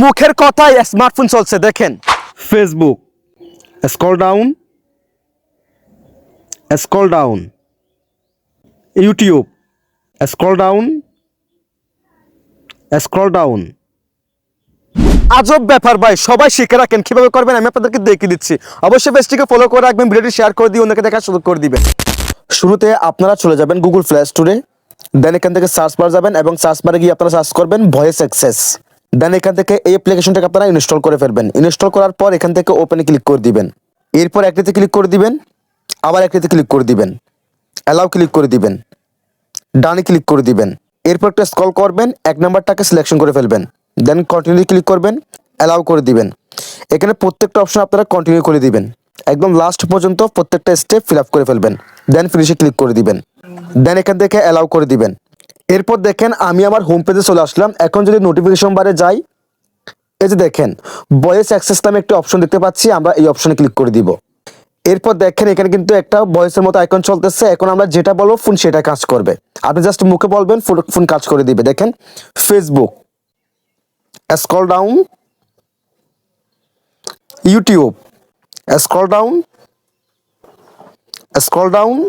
মুখের কথায় স্মার্টফোন চলছে দেখেন। Facebook scroll down scroll down YouTube scroll down scroll down আজব ব্যাপার ভাই সবাই শিখে রাখেন কীভাবে করবেন আমি আপনাদেরকে দেখিয়ে দিচ্ছি। অবশ্যই পেজটিকে ফলো করে রাখবেন ভিডিওটি শেয়ার করে দিয়ে অন্যকে দেখা শুরু করে দিবেন। শুরুতে আপনারা চলে যাবেন গুগল প্লে স্টোরে দেন এখান থেকে সার্চ বার যাবেন এবং সার্চ বারে গিয়ে আপনারা সার্চ করবেন ভয়েস অ্যাক্সেস দেন এখান থেকে এই অ্যাপ্লিকেশনটাকে আপনারা ইনস্টল করে ফেলবেন। ইনস্টল করার পর এখান থেকে ওপেনে ক্লিক করে দিবেন। এরপর একটিতে ক্লিক করে দিবেন, আবার একটিতে ক্লিক করে দিবেন। অ্যালাউ ক্লিক করে দিবেন। ডানে ক্লিক করে দিবেন। এরপর একটা স্কল করবেন, এক নাম্বারটাকে সিলেকশন করে ফেলবেন। দেন কন্টিনিউ ক্লিক করবেন অ্যালাউ করে দিবেন। এখানে প্রত্যেকটা অপশন আপনারা কন্টিনিউ করে দিবেন। একদম লাস্ট পর্যন্ত প্রত্যেকটা স্টেপ ফিল আপ করে ফেলবেন। দেন ফিনিশে ক্লিক করে দিবেন। দেন এখান থেকে অ্যালাউ করে দিবেন। এরপর দেখেন আমি আমার হোম পেজে চলে আসলাম। এখন যদি নোটিফিকেশন বারে যাই, এই যে দেখেন ভয়েস অ্যাক্সেস নামে একটি অপশন দেখতে পাচ্ছি, আমরা এই অপশনে ক্লিক করে দিব। এরপর দেখেন, এখানে কিন্তু একটা ভয়েসের মতো আইকন চলতেছে। এখন আমরা যেটা বলব ফোন সেটা কাজ করবে। আপনি জাস্ট মুখে বলবেন ফোন- কাজ করে দিবে। দেখেন Facebook scroll down YouTube scroll down scroll down